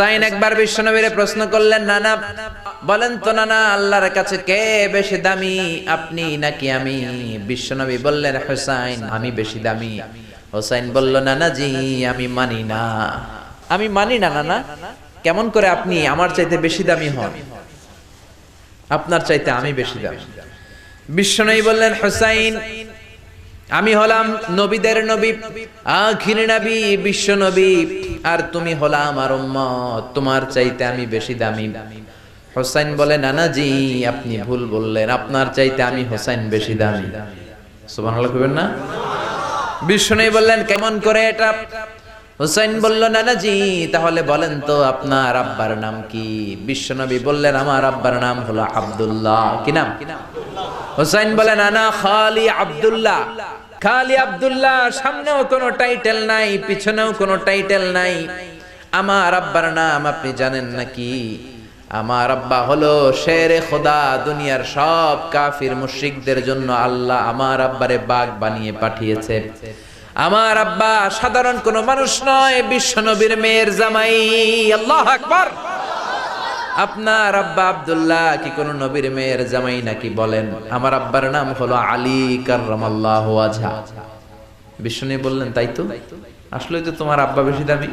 হুসাইন একবার বিশ্বনবীরে প্রশ্ন করলেন, নানা, বলেন তো নানা, আল্লাহর কাছে কে বেশি দামি? আপনি নাকি আমি? বিশ্বনবী বললেন, হুসাইন, আমি বেশি দামি। হুসাইন বলল, নানা জি, আমি মানি না। আমি মানি না, নানা? কেমন করে আপনি আমার চাইতে বেশি দামি হন? আপনার চাইতে আমি বেশি দামি। বিশ্বনবী বললেন, হুসাইন, আমি হলাম নবীদের নবী, আখির নবী, বিশ্ব নবী। আর তুমি হলা আমার উম্মত, তোমার চাইতে আমি বেশি দামি। হোসাইন বলে নানা জি আপনি ভুল বললেন, আপনার চাইতে আমি হোসাইন বেশি দামি। সুবহানাল্লাহ কইবেন না? বিষ্ণু বললেন, কেমন করে এটা? হুসাইন বলল, নানাজি, তাহলে বলেন তো আপনার আব্বার নাম কি? বিশ্বনবী বললেন, আমার আব্বার নাম হলো আব্দুল্লাহ। কি নাম? হুসাইন বলেন আনা খালি আব্দুল্লাহ। খালি আব্দুল্লাহ, সামনেও কোনো টাইটেল নাই, পিছনেও কোনো টাইটেল নাই। আমার আব্বার নাম আপনি জানেন নাকি? আমার আব্বা হলো শেরে খোদা, দুনিয়ার সব কাফির মুশরিকদের জন্য আল্লাহ আমার আব্বারে বাঘ বানিয়ে পাঠিয়েছে। আমার আব্বা সাধারণ কোন মানুষ নয় বিশ্ব নবীর মেয়ের জামাই। আল্লাহ আকবার। আপনার আব্বা আবদুল্লাহ কি কোন নবীর মেয়ের জামাই নাকি বলেন? আমার আব্বার নাম হলো আলী কার্লাহ বিশ্ব নিয়ে বললেন, তাই তো? আসলে তো তোমার আব্বা বেশি দামি।